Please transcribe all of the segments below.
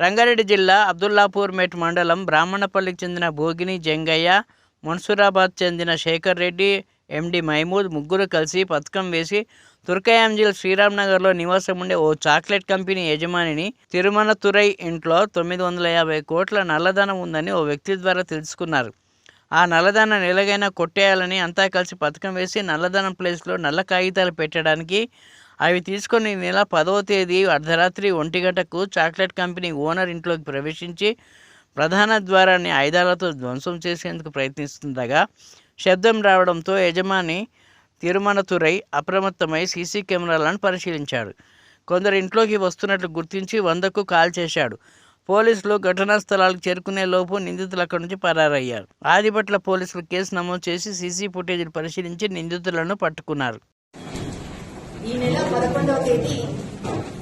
రంగారెడ్డి జిల్లా అబ్దుల్లాపూర్ మెట్ మండలం బ్రాహ్మణపల్లికి చెందిన భోగిని జంగయ్య మన్సూరాబాద్ చెందిన శేఖర్ రెడ్డి ఎండి మహమూద్ ముగ్గురు కలిసి పథకం వేసి తుర్కయాంజిల్ శ్రీరామ్ నగర్లో నివాసం ఉండే ఓ చాక్లెట్ కంపెనీ యజమానిని తిరుమలతురై ఇంట్లో తొమ్మిది వందల యాభై కోట్ల నల్లధనం ఉందని ఓ వ్యక్తి ద్వారా తెలుసుకున్నారు. ఆ నల్లధనం ఎలాగైనా కొట్టేయాలని అంతా కలిసి పథకం వేసి నల్లధనం ప్లేస్లో నల్ల కాగితాలు పెట్టడానికి అవి తీసుకొని నెల పదవ తేదీ అర్ధరాత్రి ఒంటి గంటకు చాక్లెట్ కంపెనీ ఓనర్ ఇంట్లోకి ప్రవేశించి ప్రధాన ద్వారాన్ని ఆయుధాలతో ధ్వంసం చేసేందుకు ప్రయత్నిస్తుండగా శబ్దం రావడంతో యజమాని తిరుమణతురై అప్రమత్తమై సీసీ కెమెరాలను పరిశీలించాడు. కొందరు ఇంట్లోకి వస్తున్నట్లు గుర్తించి వందకు కాల్ చేశాడు. పోలీసులు ఘటనా స్థలాలకు చేరుకునే లోపు నిందితులు అక్కడి నుంచి పరారయ్యారు. ఆదిపట్ల పోలీసులు కేసు నమోదు చేసి సీసీ ఫుటేజీలు పరిశీలించి నిందితులను పట్టుకున్నారు. ఈ నెల పదకొండవ తేదీ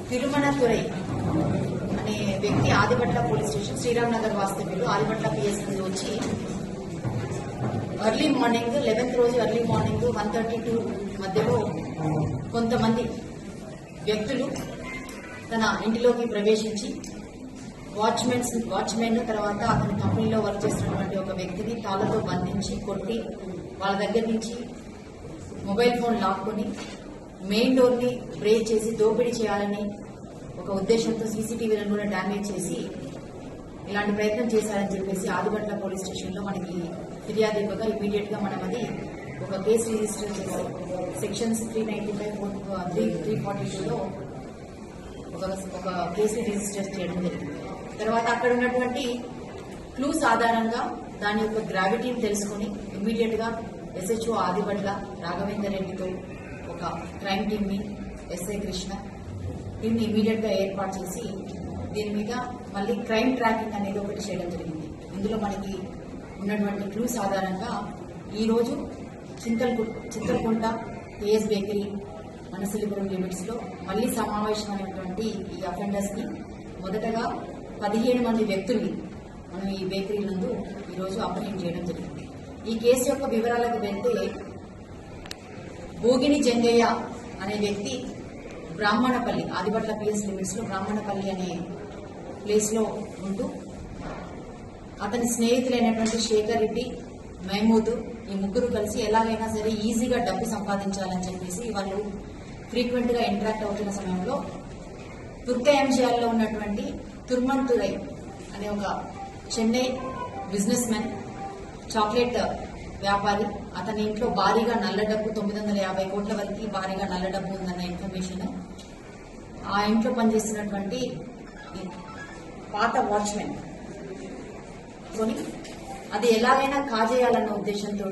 తిరుమణతురై అనే వ్యక్తి ఆదిపట్ల పోలీస్ స్టేషన్ శ్రీరామ్ నగర్ వాస్తవ్యులు ఆదిపట్ల పిఎస్ నుండి వచ్చి ఎర్లీ మార్నింగ్ లెవెన్త్ రోజు early morning one thirty two మధ్యలో కొంతమంది వ్యక్తులు తన ఇంటిలోకి ప్రవేశించి వాచ్మెన్స్ వాచ్మెన్ తర్వాత అతని కంపెనీలో వర్క్ చేస్తున్నటువంటి ఒక వ్యక్తిని తాళతో బంధించి కొట్టి వాళ్ళ దగ్గర నుంచి మొబైల్ ఫోన్ లాక్కొని మెయిన్ డోర్ని బ్రేక్ చేసి దోపిడీ చేయాలని ఒక ఉద్దేశంతో సీసీటీవీలను కూడా డ్యామేజ్ చేసి ఇలాంటి ప్రయత్నం చేశారని చెప్పేసి ఆదిపట్ల పోలీస్ స్టేషన్లో మనకి ఫిర్యాదు ఇవ్వగా ఇమీడియట్గా మనం అది ఒక కేసు రిజిస్టర్ చేసి sections three ninety five three three forty టూలో ఒక ఒక కేసు రిజిస్టర్ చేయడం జరిగింది. తర్వాత అక్కడ ఉన్నటువంటి క్లూస్ ఆధారంగా దాని యొక్క గ్రావిటీని తెలుసుకుని ఇమ్మీడియట్గా ఎస్హెచ్ఓ ఆదిబట్ల రాఘవేందర్ రెడ్డితో ఒక క్రైమ్ టీమ్ని ఎస్ఐ కృష్ణ దీన్ని ఇమీడియట్గా ఇమీడియట్గా ఏర్పాటు చేసి దీని మీద మళ్ళీ క్రైమ్ ట్రాకింగ్ అనేది ఒకటి చేయడం జరిగింది. ఇందులో మనకి ఉన్నటువంటి క్లూస్ ఆధారంగా ఈ రోజు చింతల్కు చింతలకుంట ఏఎస్ బేకరీ మనసిలిపురం లిమిట్స్లో మళ్ళీ సమావేశమైనటువంటి ఈ అఫెండర్స్ని మొదటగా పదిహేను మంది వ్యక్తుల్ని మనం ఈ బేకరీ నందు ఈరోజు రోజు చేయడం జరిగింది. ఈ కేసు యొక్క వివరాలకు వెళ్తే భోగిని జంగయ్య అనే వ్యక్తి బ్రాహ్మణపల్లి ఆదిబట్ల పిఎస్ లిమిట్స్లో బ్రాహ్మణపల్లి అనే ప్లేస్లో ఉంటూ అతని స్నేహితులైనటువంటి శేఖర్ రెడ్డి మహమూద్ ఈ ముగ్గురు కలిసి ఎలాగైనా సరే ఈజీగా డబ్బు సంపాదించాలని చెప్పేసి వాళ్ళు ఫ్రీక్వెంట్గా ఇంటరాక్ట్ అవుతున్న సమయంలో తుర్క ఉన్నటువంటి తుర్మంతురై అనే ఒక చెన్నై బిజినెస్ మ్యాన్ చాక్లెట్ వ్యాపారి. అతని ఇంట్లో భారీగా నల్ల డబ్బు తొమ్మిది వందల యాభై కోట్ల వరకు భారీగా నల్ల డబ్బు ఉందన్న ఇన్ఫర్మేషన్ ఆ ఇంట్లో పనిచేస్తున్నటువంటి పాత వాచ్మెన్ కొని అది ఎలాగైనా కాజేయాలన్న ఉద్దేశంతో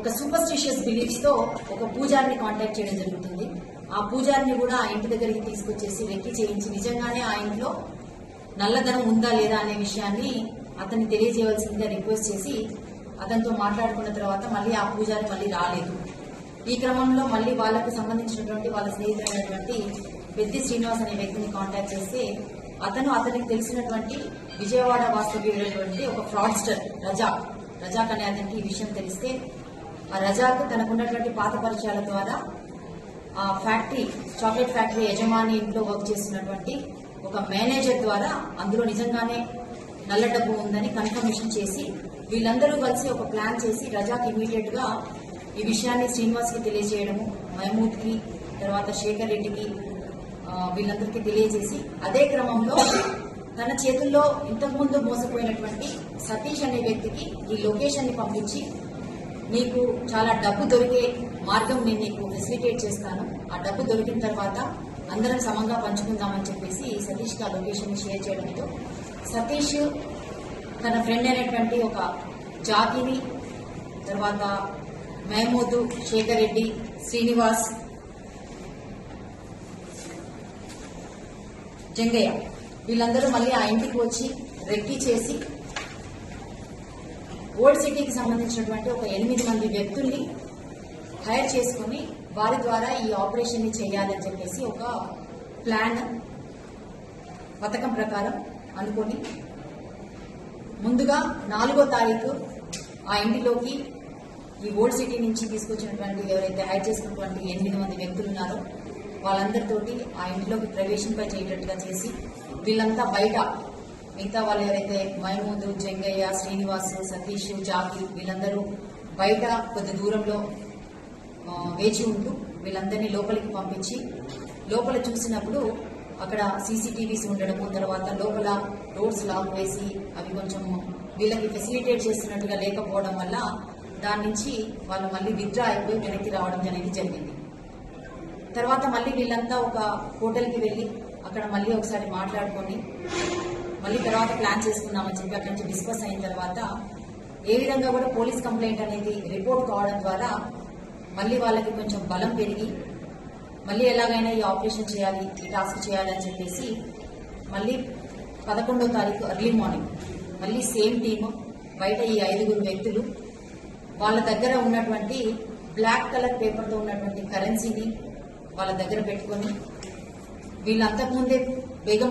ఒక సూపర్స్టిషియస్ బిలీఫ్స్తో ఒక పూజారిని కాంటాక్ట్ చేయడం జరుగుతుంది. ఆ పూజారిని కూడా ఆ ఇంటి దగ్గరికి తీసుకొచ్చేసి వెక్కి చేయించి నిజంగానే ఆ ఇంట్లో నల్లధనం ఉందా లేదా అనే విషయాన్ని అతన్ని తెలియజేయవలసిందిగా రిక్వెస్ట్ చేసి అతనితో మాట్లాడుకున్న తర్వాత మళ్ళీ ఆ పూజారి మళ్ళీ రాలేదు. ఈ క్రమంలో మళ్ళీ వాళ్ళకు సంబంధించినటువంటి వాళ్ళ స్నేహితులైనటువంటి పెద్ది శ్రీనివాస్ అనే వ్యక్తిని కాంటాక్ట్ చేస్తే అతను అతనికి తెలిసినటువంటి విజయవాడ వాస్తవ్యుడైనటువంటి ఒక ఫ్రాడ్స్టర్ రజాక్ రజాక్ అనే అతనికి ఈ విషయం తెలిస్తే ఆ రజాక్ తనకున్నటువంటి పాత పరిచయాల ద్వారా ఆ ఫ్యాక్టరీ చాక్లెట్ ఫ్యాక్టరీ యజమాని ఇంట్లో వర్క్ చేస్తున్నటువంటి ఒక మేనేజర్ ద్వారా అందులో నిజంగానే నల్ల డబ్బు ఉందని కన్ఫర్మేషన్ చేసి వీళ్ళందరూ కలిసి ఒక ప్లాన్ చేసి రజాక్ ఇమీడియట్గా ఈ విషయాన్ని శ్రీనివాస్కి తెలియజేయడము మహమూద్కి తర్వాత శేఖర్ రెడ్డికి వీళ్ళందరికీ తెలియజేసి అదే క్రమంలో తన చేతుల్లో ఇంతకుముందు మోసపోయినటువంటి సతీష్ అనే వ్యక్తికి ఈ లొకేషన్ని పంపించి నీకు చాలా డబ్బు దొరికే మార్గం నేను నీకు ఫెసిలిటేట్ చేస్తాను. ఆ డబ్బు దొరికిన తర్వాత అందరం సమంగా పంచుకుందామని చెప్పేసి సతీష్ ఆ లొకేషన్ షేర్ చేయడంతో సతీష్ తన ఫ్రెండ్ అయినటువంటి ఒక జాతిని తర్వాత మహమూద్ శేఖర్ రెడ్డి శ్రీనివాస్ జంగయ్య. వీళ్ళందరూ మళ్ళీ ఆ ఇంటికి వచ్చి రెక్కి చేసి ఓల్డ్ సిటీకి సంబంధించినటువంటి ఒక ఎనిమిది మంది వ్యక్తుల్ని హైర్ చేసుకుని వారి ద్వారా ఈ ఆపరేషన్ని చేయాలని చెప్పేసి ఒక ప్లాన్ పథకం ప్రకారం అనుకొని ముందుగా నాలుగో తారీఖు ఆ ఇంటిలోకి ఈ ఓల్డ్ సిటీ నుంచి తీసుకొచ్చినటువంటి ఎవరైతే హైర్ చేసినటువంటి ఎనిమిది మంది వ్యక్తులు ఉన్నారో వాళ్ళందరితోటి ఆ ఇంటిలోకి ప్రవేశింపై చేయటట్టుగా చేసి వీళ్ళంతా బయట మిగతా వాళ్ళు ఎవరైతే మైమూదు జంగయ్య శ్రీనివాస్ సతీష్ జాకి వీళ్ళందరూ బయట కొద్ది దూరంలో వేచి ఉంటూ వీళ్ళందరినీ లోపలికి పంపించి లోపల చూసినప్పుడు అక్కడ సీసీటీవీస్ ఉండడము తర్వాత లోపల రోడ్స్ లాక్ వేసి అవి కొంచెం వీళ్ళకి ఫెసిలిటేట్ చేస్తున్నట్టుగా లేకపోవడం వల్ల దాని నుంచి వాళ్ళు మళ్ళీ విత్డ్రా అయిపోయి వెనక్కి రావడం అనేది జరిగింది. తర్వాత మళ్ళీ వీళ్ళంతా ఒక హోటల్కి వెళ్ళి అక్కడ మళ్ళీ ఒకసారి మాట్లాడుకొని మళ్ళీ తర్వాత ప్లాన్ చేసుకున్నామని చెప్పి అక్కడి నుంచి డిస్కస్ అయిన తర్వాత ఏ విధంగా కూడా పోలీస్ కంప్లైంట్ అనేది రిపోర్ట్ కావడం ద్వారా మళ్ళీ వాళ్ళకి కొంచెం బలం పెరిగి మళ్ళీ ఎలాగైనా ఈ ఆపరేషన్ చేయాలి ఈ టాస్క్ చేయాలి అని చెప్పేసి మళ్ళీ పదకొండో తారీఖు ఎర్లీ మార్నింగ్ మళ్ళీ సేమ్ టీము బయట ఈ ఐదుగురు వ్యక్తులు వాళ్ళ దగ్గర ఉన్నటువంటి బ్లాక్ కలర్ పేపర్తో ఉన్నటువంటి కరెన్సీని వాళ్ళ దగ్గర పెట్టుకొని వీళ్ళంతకుముందే